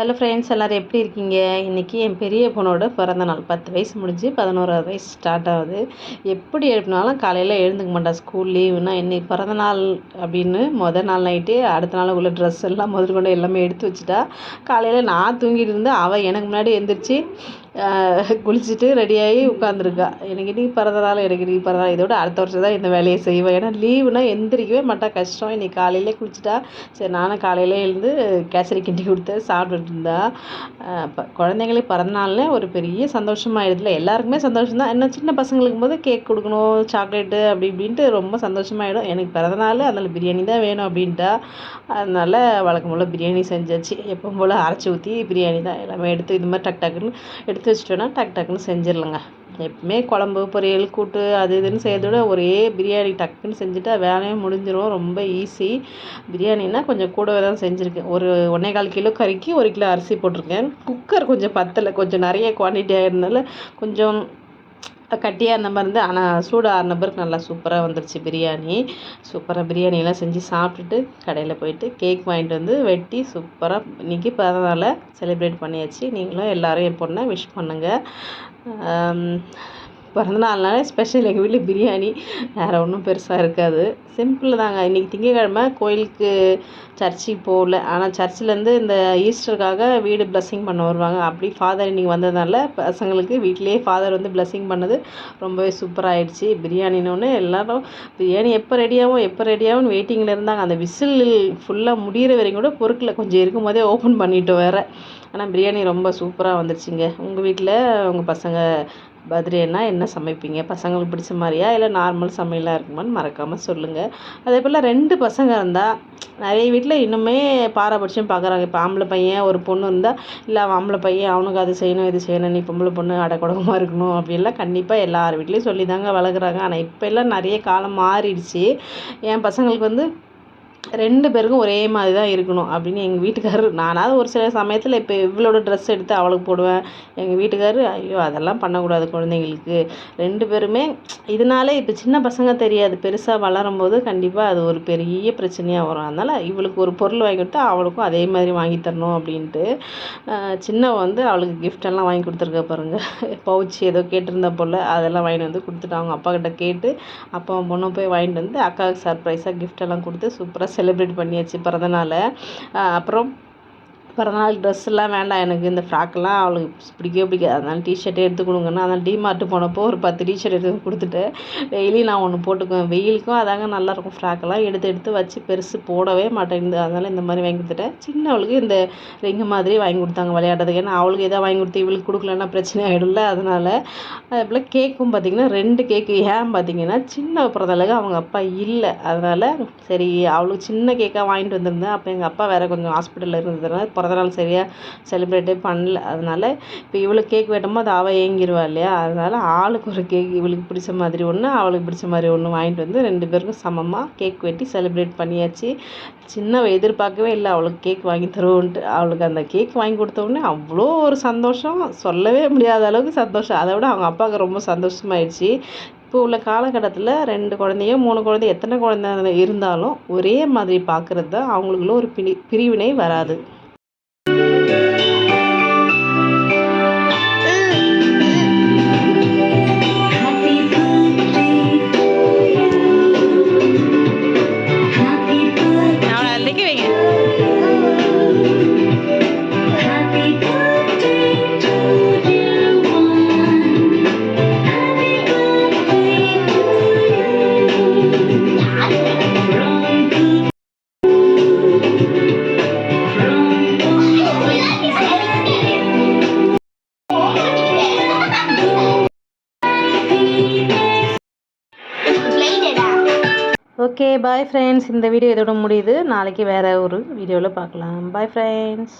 Hello friends எல்லோரும் எப்படி இருக்கீங்க? இன்றைக்கி என் பெரிய பொண்ணோட பிறந்த நாள். பத்து வயசு முடிஞ்சு பதினோராவது வயசு ஸ்டார்ட் ஆகுது. எப்படி எழுப்பினாலும் காலையில் எழுந்துக்க மாட்டா. ஸ்கூல் லீவுனா இன்றைக்கி பிறந்த நாள் அப்படின்னு மொதல் நாள் நைட்டே அடுத்த நாள் உள்ள ட்ரெஸ் எல்லாம் முதல் கொண்டு எல்லாமே எடுத்து வச்சுட்டா. காலையில் நான் தூங்கிட்டு இருந்தேன் அவள் எனக்கு முன்னாடி எழுந்திரிச்சு குளிச்சுட்டு ரெடியாகி உட்காந்துருக்கா எனக்கு நீ பிறந்த நாள் எனக்கு நீ பிறந்த நாள் இதோட அடுத்த வருஷம் தான் இந்த வேலையை செய்வேன். ஏன்னா லீவுனா எந்திரிக்கவே மாட்டா கஷ்டம். இன்றைக்கி காலையிலே குளிச்சுட்டா சரி நானும் காலையிலே எழுந்து கேசரி கிண்டி கொடுத்தேன் சாப்பிட்டுட்டு இருந்தா. இப்போ குழந்தைங்களே பிறந்த நாளில் ஒரு பெரிய சந்தோஷமாயிடுதுல. எல்லாருக்குமே சந்தோஷம் தான் என்ன சின்ன பசங்களுக்கு போது கேக் கொடுக்கணும் சாக்லேட்டு அப்படி இப்படின்ட்டு ரொம்ப சந்தோஷமாயிடும். எனக்கு பிறந்த நாள் அதனால் பிரியாணி தான் வேணும் அப்படின்ட்டா. அதனால் வழக்கம் போல் பிரியாணி செஞ்சாச்சு. எப்பவும் போல் அரைச்சி ஊற்றி பிரியாணி தான். எல்லாமே எடுத்து இது மாதிரி டக் டக்குன்னு எடுத்து எடுத்து வச்சிட்டோன்னா டக் டக்குன்னு செஞ்சிடலங்க. எப்பவுமே குழம்பு பொரியல் கூட்டு அது இதுன்னு செய்கிறத விட ஒரே பிரியாணி டக்குன்னு செஞ்சுட்டு வேலையும் முடிஞ்சிடும் ரொம்ப ஈஸி பிரியாணின்னா கொஞ்சம் கூடவே தான் செஞ்சுருக்கேன். ஒரு ஒன்றே கால் கிலோ கறிக்கு ஒரு கிலோ அரிசி போட்டிருக்கேன். குக்கர் கொஞ்சம் பத்தலை. கொஞ்சம் நிறைய குவான்டிட்டி ஆகிருந்தனால கொஞ்சம் கட்டியாக இருந்த மாதிரி இருந்து ஆனால் சூடு ஆறின பிறகு நல்லா சூப்பராக வந்துருச்சு பிரியாணி. சூப்பராக பிரியாணியெல்லாம் செஞ்சு சாப்பிட்டுட்டு கடையில் போயிட்டு கேக் வாங்கிட்டு வந்து வெட்டி சூப்பராக இன்றைக்கி பிறந்தநாளை செலிப்ரேட் பண்ணியாச்சு. நீங்களும் எல்லோரும் என் பொண்ணை விஷ் பண்ணுங்கள் பிறந்தநாள்னாலே ஸ்பெஷல் எங்கள் வீட்டில் பிரியாணி. வேறு ஒன்றும் பெருசாக இருக்காது. சிம்பிள் தாங்க. இன்றைக்கி திங்கக்கிழமை கோயிலுக்கு சர்ச்சுக்கு போகல. ஆனால் சர்ச்சிலேருந்து இந்த ஈஸ்டருக்காக வீடு பிளஸ்ஸிங் பண்ண வருவாங்க. அப்படி ஃபாதர் இன்றைக்கி வந்ததுனால பசங்களுக்கு வீட்டிலேயே ஃபாதர் வந்து பிளஸ்ஸிங் பண்ணது ரொம்பவே சூப்பராக ஆயிடுச்சு. பிரியாணினோடனே எல்லோரும் பிரியாணி எப்போ ரெடியாகும் எப்போ ரெடியாகவும் வெயிட்டிங்கில் இருந்தாங்க. அந்த விசில் ஃபுல்லாக முடிகிற வரைக்கும் கூட பொருட்களை கொஞ்சம் இருக்கும் போதே ஓப்பன் பண்ணிட்டோம் வேறு. ஆனால் பிரியாணி ரொம்ப சூப்பராக வந்துருச்சுங்க. உங்கள் வீட்டில் உங்கள் பசங்க பர்த்டேனா என்ன சமைப்பீங்க? பசங்களுக்கு பிடிச்ச மாதிரியா? இல்லை நார்மல் சமையலாக இருக்குமான்னு மறக்காமல் சொல்லுங்கள் அதே போல் ரெண்டு பசங்க இருந்தால் நிறைய வீட்டில் இன்னுமே பாரபட்சம் பார்க்குறாங்க இப்போ ஆம்பளை பையன் ஒரு பொண்ணு இருந்தால் இல்லை அவன் ஆம்பளை பையன் அவனுக்கு அது செய்யணும் இது செய்யணும் நீ பொம்பளை பொண்ணு அடக்குடகமாக இருக்கணும். அப்படின்லாம் கண்டிப்பாக எல்லார் வீட்லேயும் சொல்லி தாங்க வளர்க்குறாங்க. ஆனால் இப்போ எல்லாம் நிறைய காலம் மாறிடுச்சு. என் பசங்களுக்கு வந்து ரெண்டு பேருக்கும் ஒரே மாதிரி தான் இருக்கணும். அப்படின்னு எங்கள் வீட்டுக்காரர் நானாவது ஒரு சில சமயத்தில் இப்போ இவளோட ட்ரெஸ் எடுத்து அவளுக்கு போடுவேன். எங்கள் வீட்டுக்காரர் ஐயோ அதெல்லாம் பண்ணக்கூடாது குழந்தைங்களுக்கு. ரெண்டு பேருமே இதனாலே இப்போ சின்ன பசங்க தெரியாது. பெருசாக வளரும் போது கண்டிப்பாக அது ஒரு பெரிய பிரச்சனையாக வரும். அதனால் இவளுக்கு ஒரு பொருள் வாங்கி கொடுத்தா அவளுக்கும் அதே மாதிரி வாங்கி தரணும் அப்படின்ட்டு சின்ன வந்து அவளுக்கு கிஃப்டெல்லாம் வாங்கி கொடுத்துருக்க பாருங்கள் பவுச்சு ஏதோ கேட்டிருந்தா போல் அதெல்லாம் வாங்கிட்டு வந்து கொடுத்துட்டு அவங்க அப்பா கிட்ட கேட்டு அப்பா பொண்ணை போய் வாங்கிட்டு வந்து அக்காவுக்கு சர்ப்ரைஸாக கிஃப்டெல்லாம் கொடுத்து சூப்பராக செலிப்ரேட் பண்ணியாச்சு பிறந்தநாளை. அப்புறம் பிறந்தநாள் ட்ரெஸ்ஸெல்லாம் வேண்டாம். எனக்கு இந்த ஃப்ராக்கெல்லாம் அவளுக்கு பிடிக்கவே பிடிக்காது. அதனால் டிஷர்ட்டே எடுத்து கொடுங்கன்னா அதனால் டிமார்ட்டு போனப்போ ஒரு பத்து டிஷர்ட் எடுத்து கொடுத்துட்டு டெய்லி நான் ஒன்று போட்டுக்குவேன். வெயிலுக்கும் அதாங்க நல்லாயிருக்கும். ஃப்ராக்கெல்லாம் எடுத்து எடுத்து வச்சு பெருசு போடவே மாட்டேங்குது அதனால் இந்த மாதிரி வாங்கி கொடுத்துட்டேன். சின்னவளுக்கு இந்த ரிங்கு மாதிரி வாங்கி கொடுத்தாங்க விளையாடுறதுக்கு. ஏன்னா அவளுக்கு எதாவது வாங்கி கொடுத்து இவளுக்கு கொடுக்கலன்னா பிரச்சனை ஆகிடும்ல அதனால் அதே போல் கேக்கும் பார்த்திங்கன்னா ரெண்டு கேக்கு ஏன் பார்த்தீங்கன்னா சின்ன பிறந்தளவுக்கு அவங்க அப்பா இல்லை. அதனால் சரி அவளுக்கு சின்ன கேக்காக வாங்கிட்டு வந்திருந்தேன். அப்போ எங்கள் அப்பா வேறு கொஞ்சம் ஹாஸ்பிட்டலில் இருந்ததுனால பிறந்தநாள் சரியாக செலிப்ரேட்டே பண்ணல. அதனால் இப்போ இவளுக்கு கேக் வெட்டும்போது அது அவள் ஏங்கிடுவா இல்லையா? அதனால் ஆளுக்கு ஒரு கேக் இவளுக்கு பிடிச்ச மாதிரி ஒன்று அவளுக்கு பிடிச்ச மாதிரி ஒன்று வாங்கிட்டு வந்து ரெண்டு பேருக்கும் சமமாக கேக் வெட்டி செலிப்ரேட் பண்ணியாச்சு. சின்ன எதிர்பார்க்கவே இல்லை அவளுக்கு கேக் வாங்கி தருவோன்ட்டு. அவளுக்கு அந்த கேக் வாங்கி கொடுத்த உடனே அவ்வளோ ஒரு சந்தோஷம். சொல்லவே முடியாத அளவுக்கு சந்தோஷம். அதை விட அவங்க அப்பாவுக்கு ரொம்ப சந்தோஷமாயிடுச்சு. இப்போ உள்ள காலகட்டத்தில் ரெண்டு குழந்தையோ மூணு குழந்தை எத்தனை குழந்தை இருந்தாலும் ஒரே மாதிரி பார்க்குறது தான் அவங்களுக்குள்ள ஒரு பிரி பிரிவினை வராது. ஓகே பாய் ஃப்ரெண்ட்ஸ் இந்த வீடியோ இதோட முடியுது. நாளைக்கு வேறு ஒரு வீடியோவில் பார்க்கலாம். Bye friends